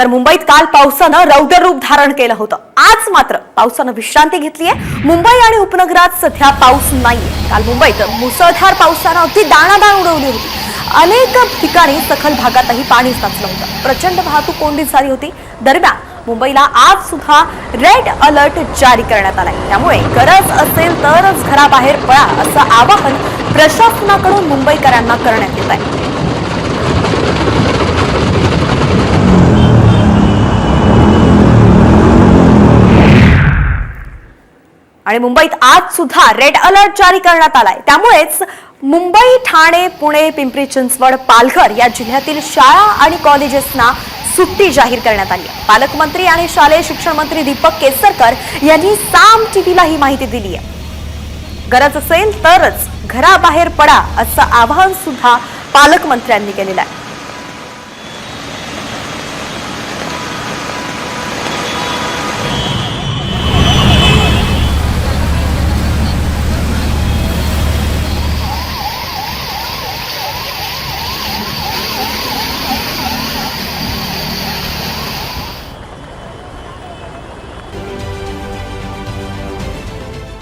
तर मुंबईत काल पावसानं रौद्र रूप धारण केलं होतं. आज मात्र पावसानं विश्रांती घेतली आहे. मुंबई आणि उपनगरात सध्या पाऊस नाहीये. काल मुंबईत मुसळधार पावसानं अगदी दाणादाण उडवली होती. अनेक ठिकाणी सखल भागातही पाणी साचलं होतं. प्रचंड वाहतूक कोंडी झाली होती. दरम्यान मुंबईला आज सुद्धा रेड अलर्ट जारी करण्यात आलाय. त्यामुळे गरज असेल तरच घराबाहेर पळा असं आवाहन प्रशासनाकडून मुंबईकरांना करण्यात येत आहे. आणि मुंबईत आज सुद्धा रेड अलर्ट जारी करण्यात आलाय. त्यामुळेच मुंबई ठाणे पुणे पिंपरी चिंचवड पालघर या जिल्ह्यातील शाळा आणि कॉलेजेसना सुट्टी जाहीर करण्यात आली आहे. पालकमंत्री आणि शालेय शिक्षण मंत्री दीपक केसरकर यांनी साम टीव्हीला ही माहिती दिली आहे. गरज असेल तरच घराबाहेर पडा असं आवाहन सुद्धा पालकमंत्र्यांनी केलेलं आहे.